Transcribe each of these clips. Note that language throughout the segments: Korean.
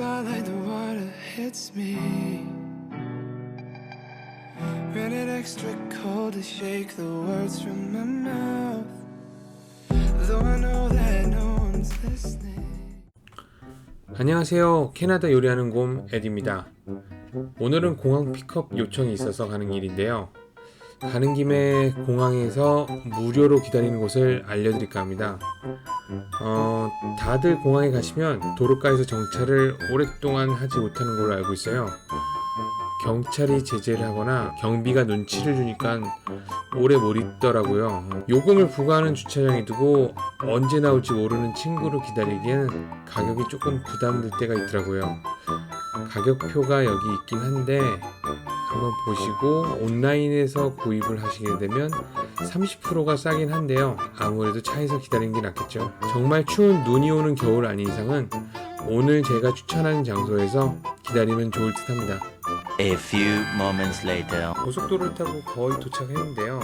spotlight, the water hits me. Ran extra cold to shake the words from my mouth. Though I know that no one's listening. 안녕하세요. 캐나다 요리하는 곰 에디입니다. 오늘은 공항 픽업 요청이 있어서 가는 길인데요. 가는 김에 공항에서 무료로 기다리는 곳을 알려드릴까 합니다. 어, 다들 공항에 가시면 도로가에서 정차를 오랫동안 하지 못하는 걸로 알고 있어요. 경찰이 제재를 하거나 경비가 눈치를 주니까 오래 못 있더라고요. 요금을 부과하는 주차장에 두고 언제 나올지 모르는 친구를 기다리기에는 가격이 조금 부담될 때가 있더라고요. 가격표가 여기 있긴 한데 한번 보시고 온라인에서 구입을 하시게 되면 30%가 싸긴 한데요. 아무래도 차에서 기다리는 게 낫겠죠. 정말 추운 눈이 오는 겨울 아닌 이상은 오늘 제가 추천하는 장소에서 기다리면 좋을 듯 합니다. A few moments later. 고속도로를 타고 거의 도착했는데요.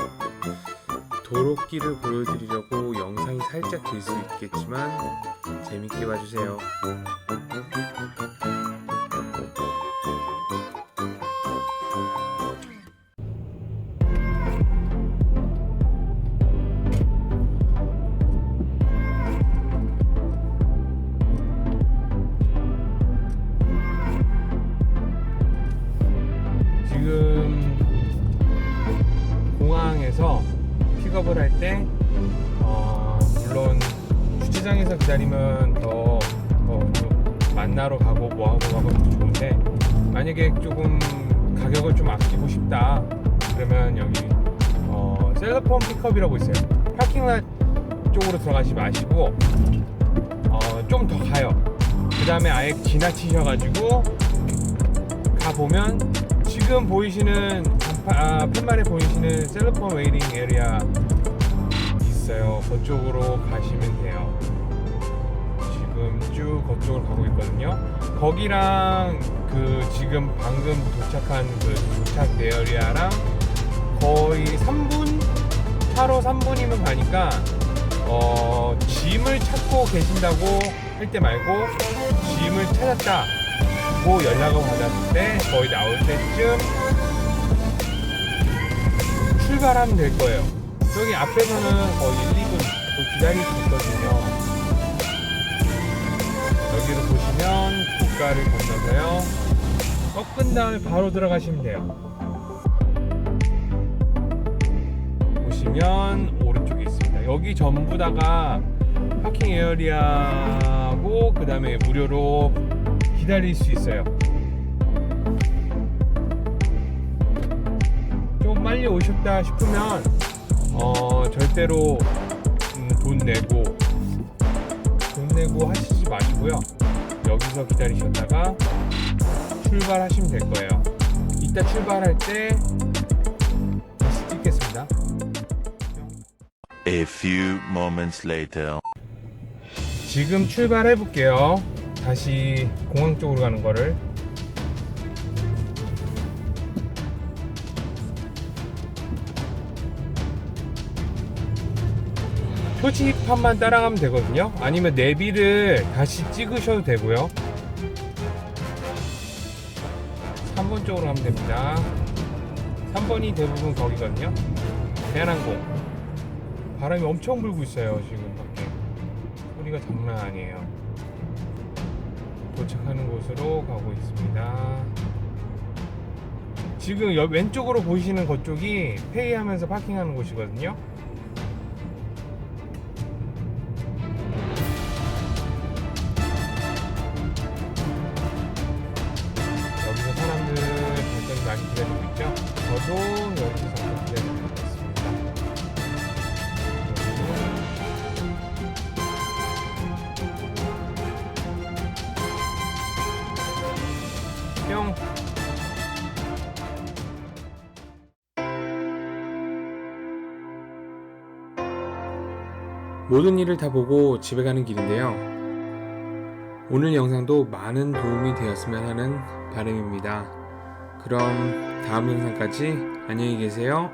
도로길을 보여드리려고 영상이 살짝 길 수 있겠지만 재밌게 봐주세요. 픽업을 할 때 어, 물론 주차장에서 기다리면 더, 더, 더 만나러 가고 뭐하고 가고 더 좋은데 만약에 조금 가격을 좀 아끼고 싶다 그러면 여기 어, 셀러폰 픽업이라고 있어요. 파킹랏 쪽으로 들어가지 마시고 어, 좀 더 가요. 그 다음에 아예 지나치셔가지고 가보면 지금 보이시는 아, 팻말에 보이시는 셀러폰 웨이팅 에리아 있어요. 그쪽으로 가시면 돼요. 지금 쭉 그쪽으로 가고 있거든요. 거기랑 그 지금 방금 도착한 그 도착 에어리아랑 거의 3분 차로 3분이면 가니까 어, 짐을 찾고 계신다고 할 때 말고 짐을 찾았다. 고 연락을 받았을 때 거의 나올 때쯤 출발하면 될 거예요. 여기 앞에서는 거의 1, 2분 또 기다릴 수 있거든요. 여기를 보시면 국가를 건너서요. 꺾은 다음에 바로 들어가시면 돼요. 보시면 오른쪽에 있습니다. 여기 전부 다가 파킹 에어리아고 그 다음에 무료로 기다릴 수 있어요. 빨리 오셨다 싶으면 어 절대로 음, 돈 내고 돈 내고 하시지 마시고요. 여기서 기다리셨다가 출발하시면 될 거예요. 이따 출발할 때 다시 찍겠습니다. A few moments later. 지금 출발해 볼게요. 다시 공항 쪽으로 가는 거를. 표지판만 따라가면 되거든요. 아니면 내비를 다시 찍으셔도 되고요. 3번 쪽으로 가면 됩니다. 3번이 대부분 거기거든요. 대한항공. 바람이 엄청 불고 있어요, 지금 밖에. 소리가 장난 아니에요. 도착하는 곳으로 가고 있습니다. 지금 여- 왼쪽으로 보이시는 그쪽이 페이하면서 파킹하는 곳이거든요. 많이 기다리고 있죠. 저도 여기서 기다리고 있습니다. 뿅. 모든 일을 다 보고 집에 가는 길인데요. 오늘 영상도 많은 도움이 되었으면 하는 바람입니다. 그럼 다음 영상까지 안녕히 계세요.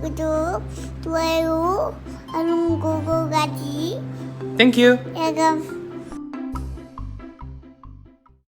구독, 좋아요, 알람 고고가지 땡큐. welcome.